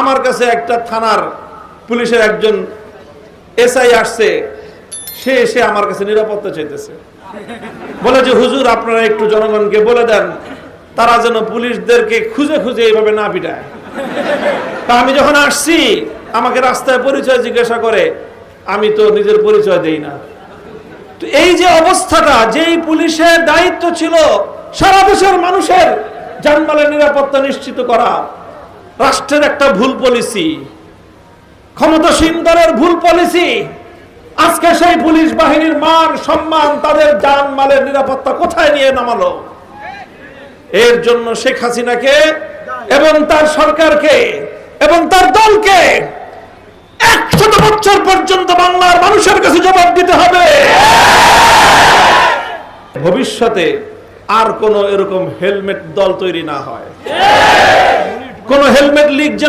আমার কাছে একটা থানার পুলিশের একজন এসআই আসছে, সে এসে আমার কাছে নিরাপত্তা চাইতেছে। বলে যে, হুজুর, আপনারা একটু জনগণকে বলে দেন, তারা যেন পুলিশদেরকে খুঁজে খুঁজে এইভাবে না পিটায়। তা আমি যখন আসছি, আমাকে রাস্তায় পরিচয় জিজ্ঞাসা করে, আমি তো নিজের পরিচয় দেই না। তো এই যে অবস্থাটা, যেই পুলিশের দায়িত্ব ছিল সারা দেশের মানুষের জানমালের নিরাপত্তা নিশ্চিত করা রাষ্ট্রের একটা ভুল পলিসি ক্ষমতাসীন দলের ভুল পলিসি আজকে সেই পুলিশ বাহিনীর মান, সম্মান, তাদের জান মালের নিরাপত্তা কোথায় নিয়ে নামালো? এর জন্য শেখ হাসিনাকে এবং তার সরকারকে এবং তার দলকে একশত বছর পর্যন্ত বাংলার মানুষের কাছে জবাব দিতে হবে। ভবিষ্যতে আর কোন এরকম হেলমেট দল তৈরি না হয়। কোন হেলমেট লিক যেন